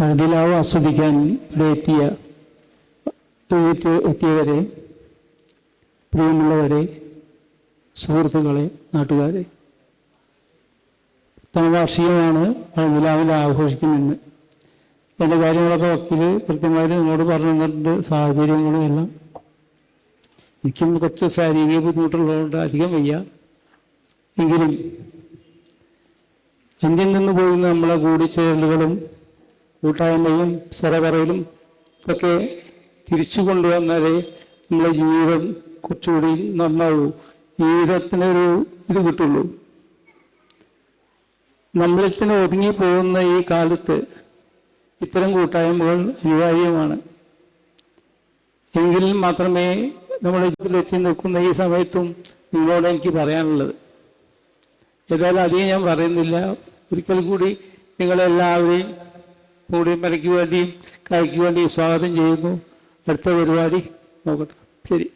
മഴനിലാവ് ആസ്വദിക്കാൻ ഇവിടെ എത്തിയ എത്തി- എത്തിയവരെ പ്രിയമുള്ളവരെ സുഹൃത്തുക്കളെ നാട്ടുകാരെ. പത്താം വാർഷികമാണ് മഴനിലാവിൽ ആഘോഷിക്കുമെന്ന് എന്റെ കാര്യങ്ങളൊക്കെ വക്കീൽ കൃത്യമായിട്ട് നിങ്ങളോട് പറഞ്ഞു തന്നിട്ടുണ്ട് സാഹചര്യങ്ങളും എല്ലാം. എനിക്കും കുറച്ച് ശാരീരിക ബുദ്ധിമുട്ടുള്ളതുകൊണ്ട് അധികം വയ്യ. എങ്കിലും ഇന്ത്യയിൽ നിന്ന് പോകുന്ന നമ്മളെ കൂടിച്ചേരലുകളും കൂട്ടായ്മയും സരകറയിലും ഒക്കെ തിരിച്ചു കൊണ്ടുവന്നാലേ നമ്മളെ ജീവിതം കുറച്ചുകൂടി നന്നാവൂ. ജീവിതത്തിനൊരു ഇത് കിട്ടുള്ളൂ. നമ്മളിൽ തന്നെ ഒതുങ്ങി പോകുന്ന ഈ കാലത്ത് ഇത്തരം കൂട്ടായ്മകൾ അനിവാര്യമാണ്. എങ്കിൽ മാത്രമേ നമ്മുടെ ജീവിതത്തിലെത്തി നിൽക്കുന്ന ഈ സമയത്തും നിങ്ങളോട് എനിക്ക് പറയാനുള്ളത്. ഏതായാലും അധികം ഞാൻ പറയുന്നില്ല. ഒരിക്കൽ കൂടി നിങ്ങളെല്ലാവരെയും കൂടി മലയ്ക്ക് വേണ്ടിയും കായ്ക്ക് വേണ്ടിയും സ്വാഗതം ചെയ്യുന്നു. അടുത്ത പരിപാടി നോക്കട്ടെ. ശരി.